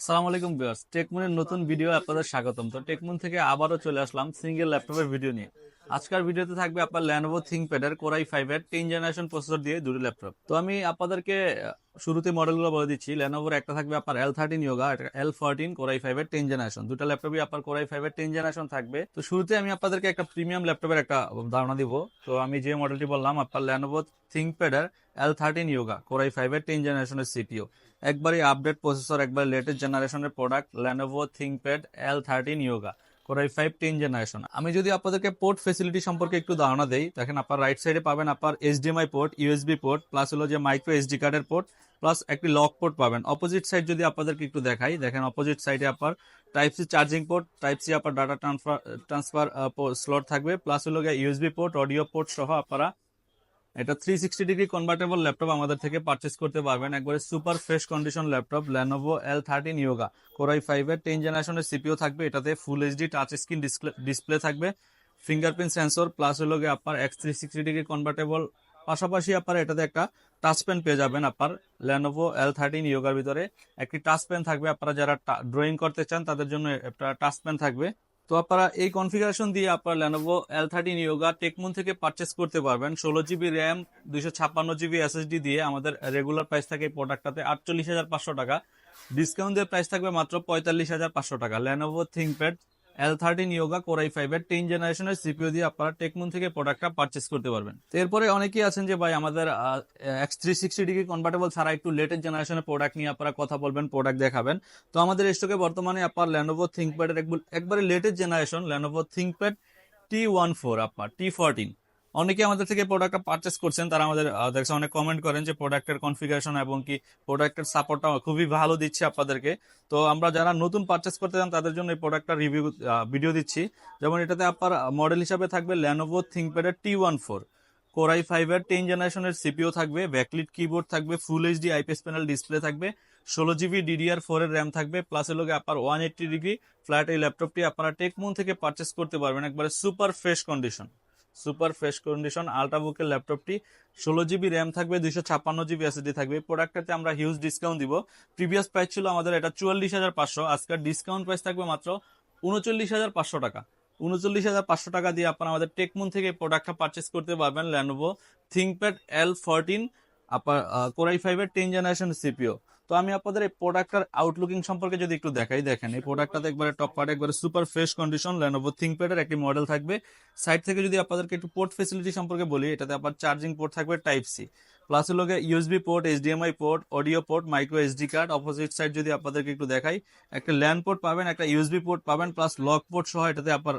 সালাম আলাইকুম ভিউয়ার্স টেকমুনের নতুন ভিডিও আপনাদের স্বাগতম। তো টেকমুন থেকে আবারও চলে আসলাম সিঙ্গেল ল্যাপটপের ভিডিও নিয়ে। আজকের ভিডিওতে থাকবে আপনার ল্যানোভো থিঙ্কপ্যাডের কোরাই ফাইভ এর টেন জেনারেশন প্রসেসর দিয়ে দুটো ল্যাপটপ তো আমি আপনাদেরকে শুরুতে মডেলগুলো বলে দিচ্ছি। ল্যানোভোর একটা থাকবে আপনার L thirteen Yoga L fourteen core i ফাইভের টেন জেনারেশন দুটো ল্যাপটপই আপনার কোরাই ফাইভের টেন জেনারেশন থাকবে। তো শুরুতে আমি আপনাদেরকে একটা প্রিমিয়াম ল্যাপটপের একটা ধারণা দিব। তো আমি যে মডেলটি বললাম আপনার Lenovo থিঙ্কপ্যাডের L thirteen Yoga core i ফাইভের টেন জেনারেশনের সিপিও একবারই আপডেট প্রসেসর একবার লেটেস্ট জেনারেশনের product Lenovo ThinkPad L thirteen Yoga core i five ten generation আমি যদি আপনাদেরকে পোর্ট ফেসিলিটি সম্পর্কে একটু ধারণা দেই, দেখেন আপনার রাইট সাইডে পাবেন আপনার HDMI port USB port plus হলো যে মাইক্রো এসডি কার্ডের পোর্ট প্লাস একটি লক পোর্ট পাবেন। অপোজিট সাইড যদি আপনাদেরকে একটু দেখাই, দেখেন অপোজিট সাইডে আপনার type C charging port type C আপনার ডাটা ট্রান্সফার ট্রান্সফার স্লট থাকবে প্লাস হলো ইউএসবি পোর্ট অডিও পোর্ট সহ আপনারা এটা three sixty degree convertible laptop আমাদের থেকে পারচেস করতে পারবেন। একবারে super fresh condition laptop Lenovo L thirteen Yoga core i five এর টেন জেনারেশনের সিপিও থাকবে, এটাতে full HD touch screen display থাকবে। ফিঙ্গারপ্রিন্ট সেন্সর প্লাস হলো গিয়ে আপনার X three sixty degree convertible পাশাপাশি আপনার এটাতে একটা টাচ পেন পেয়ে যাবেন আপনার ল্যানোভো এল থার্টিন ইয়োগার ভিতরে। একটি টাচ পেন থাকবে, আপনারা যারা ড্রয়িং করতে চান, তাদের জন্য একটা টাচ পেন থাকবে। তো আপনারা এই কনফিগারেশন দিয়ে আপনারা Lenovo L thirteen Yoga Techmoon থেকে পারচেস করতে পারবেন। ষোলো জিবি র্যাম দুইশো ছাপ্পান্ন জিবি এসএসডি দিয়ে আমাদের রেগুলার প্রাইস থাকে এই প্রোডাক্টটাতে আটচল্লিশ হাজার পাঁচশো টাকা। ডিসকাউন্ট দিয়ে প্রাইস থাকবে মাত্র পঁয়তাল্লিশ হাজার পাঁচশো টাকা। Lenovo ThinkPad L thirteen Yoga core i five এর টেন জেনারেশনের সিপিও দিয়ে আপনারা টেকমুন থেকে প্রোডাক্টটা পারচেস করতে পারবেন। এরপরে অনেকেই আছেন যে, ভাই, আমাদের X three sixty degree convertible ছাড়া একটু লেটেস্ট জেনারেশনের প্রোডাক্ট নিয়ে আপনারা কথা বলবেন প্রোডাক্ট দেখাবেন। তো আমাদের স্টকে বর্তমানে আপনার ল্যানোভো থিঙ্কপ্যাডের একবারে latest generation Lenovo ThinkPad T one four আপনার টি ফোরটিন অনেকে আমাদের থেকে প্রোডাক্টটা পারচেস করছেন, তারা আমাদের দেখছে অনেক কমেন্ট করেন যে প্রোডাক্টের কনফিগারেশন এবং কি প্রোডাক্টের সাপোর্টটা খুবই ভালো দিচ্ছে আপনাদেরকে। তো আমরা যারা নতুন পারচেস করতে চান, তাদের জন্য এই প্রোডাক্টটা রিভিউ ভিডিও দিচ্ছি। যেমন এটাতে আপনার মডেল হিসাবে থাকবে Lenovo থিঙ্কপ্যাডের T one four core i ফাইভের টেন জেনারেশনের সিপিও থাকবে ব্যাকলিট কিবোর্ড থাকবে full HD IPS panel display থাকবে, ষোলো জিবি ডিডিআর ফোর এর র্যাম থাকবে প্লাস এর লগে আপনার ওয়ান এইট্টি ডিগ্রি ফ্ল্যাট এই ল্যাপটপটি আপনারা টেকমুন থেকে পারচেস করতে পারবেন, একবারে super fresh condition super fresh condition আলট্রাবুকের ল্যাপটপটি, ষোলো জিবি র্যাম থাকবে, দুইশো ছাপ্পান্ন জিবি এসএসডি থাকবে। প্রোডাক্টটাতে আমরা হিউজ ডিসকাউন্ট দিব। প্রিভিয়াস প্রাইস ছিল আমাদের এটা চুয়াল্লিশ হাজার পাঁচশো। আজকের ডিসকাউন্ট প্রাইস থাকবে মাত্র উনচল্লিশ হাজার পাঁচশো টাকা। উনচল্লিশ হাজার পাঁচশো টাকা দিয়ে আপনারা আমাদের টেকমুন থেকে প্রোডাক্টটা পারচেস করতে পারবেন ল্যানোভো থিঙ্কপ্যাড এল ফোরটিন আপনার কোরাই ফাইভের টেন জেনারেশন সিপিও তো আমি আপনাদের এই প্রোডাক্টটার আউটলুকিং সম্পর্কে যদি একটু দেখাই, দেখেন, এই প্রোডাক্টটাতে একবারে টপ পার্ট একবারে সুপার ফ্রেশ কন্ডিশন ল্যানোভো থিঙ্কপ্যাডের একটি মডেল থাকবে। সাইড থেকে যদি আপনাদেরকে একটু পোর্ট ফেসিলিটি সম্পর্কে বলি, এটাতে আবার চার্জিং পোর্ট থাকবে টাইপ সি প্লাস হলো USB port HDMI port audio port micro SD card opposite side যদি আপনাদেরকে একটু দেখাই, একটা ল্যান্ড পোর্ট পাবেন, একটা ইউএসবি পোর্ট পাবেন প্লাস লক পোর্ট সহ এটাতে আপনার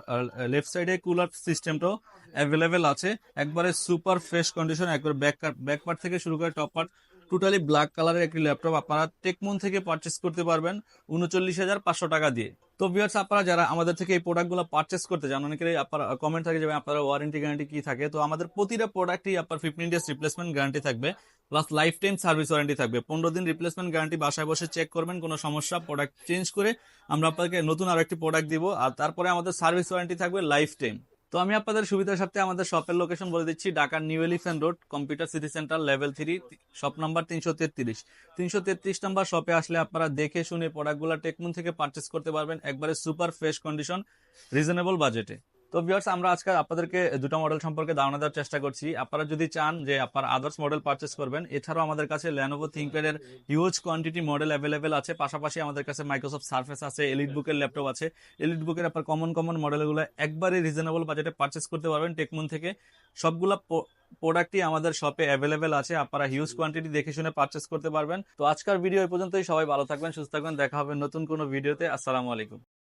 লেফট সাইডে কুলার সিস্টেমটাও অ্যাভেলেবেল আছে। একবারে সুপার ফ্রেশ কন্ডিশন একবার ব্যাক ব্যাক পার্ট থেকে শুরু করে টপ পার্ট টোটালি ব্ল্যাক কালারের একটি ল্যাপটপ আপনারা টেকমুন থেকে পারচেস করতে পারবেন উনচল্লিশ হাজার পাঁচশো টাকা দিয়ে। তো ভিউয়ার্স আপনারা যারা আমাদের থেকে এই প্রোডাক্টগুলো পারচেস করতে চান, অনেকেরই আপনার কমেন্ট থাকে যে ভাই, আপনার ওয়ারেন্টি গ্যারান্টি কি থাকে? তো আমাদের প্রতিটা প্রোডাক্টই আপনার ফিফটিন ডেজ রিপ্লেসমেন্ট গ্যারান্টি থাকবে plus life time service warranty থাকবে। পনেরো দিন রিপ্লেসমেন্ট গ্যারান্টি বাসায় বসে চেক করবেন, কোনো সমস্যা প্রোডাক্ট চেঞ্জ করে আমরা আপনাকে নতুন আরও একটি প্রোডাক্ট দিব, আর তারপরে আমাদের সার্ভিস ওয়ারেন্টি থাকবে লাইফ টাইম তো আমি আপনাদের সুবিধার সাথে আমাদের শপের লোকেশন বলে দিচ্ছি, ঢাকার new elephant road computer city centre level three shop number তিনশো তেত্রিশ। তিনশো তেত্রিশ নাম্বার শপে আসলে আপনারা দেখে শুনে প্রোডাক্টগুলো টেকমুন থেকে পারচেস করতে পারবেন, একবারে সুপার ফ্রেশ কন্ডিশন রিজনেবল বাজেটে তো ভিউয়ার্স আমরা আজকে আপনাদেরকে দুটো মডেল সম্পর্কে ধারণা দেওয়ার চেষ্টা করছি। আপনারা যদি চান যে আপনার আদার্স মডেল পারচেস করবেন, এছাড়াও আমাদের কাছে ল্যানোভো থিঙ্কপ্যাড এর হিউজ কোয়ান্টিটি মডেল অ্যাভেলেবেল আছে। পাশাপাশি আমাদের কাছে মাইক্রোসফট সার্ফেস আছে এলিট বুকের ল্যাপটপ আছে। এলিট বুকের আপনার কমন কমন মডেলগুলো একবারে রিজনেবল বাজেটে পারচেস করতে পারবেন টেকমুন থেকে। সবগুলা প্রোডাক্টই আমাদের শপে অ্যাভেলেবেল আছে। আপনারা হিউজ কোয়ান্টিটি দেখে শুনে পারচেস করতে পারবেন। তো আজকের ভিডিও এই পর্যন্তই। সবাই ভালো থাকবেন, সুস্থ থাকবেন। দেখা হবে নতুন কোনো ভিডিওতে আসসালামু আলাইকুম।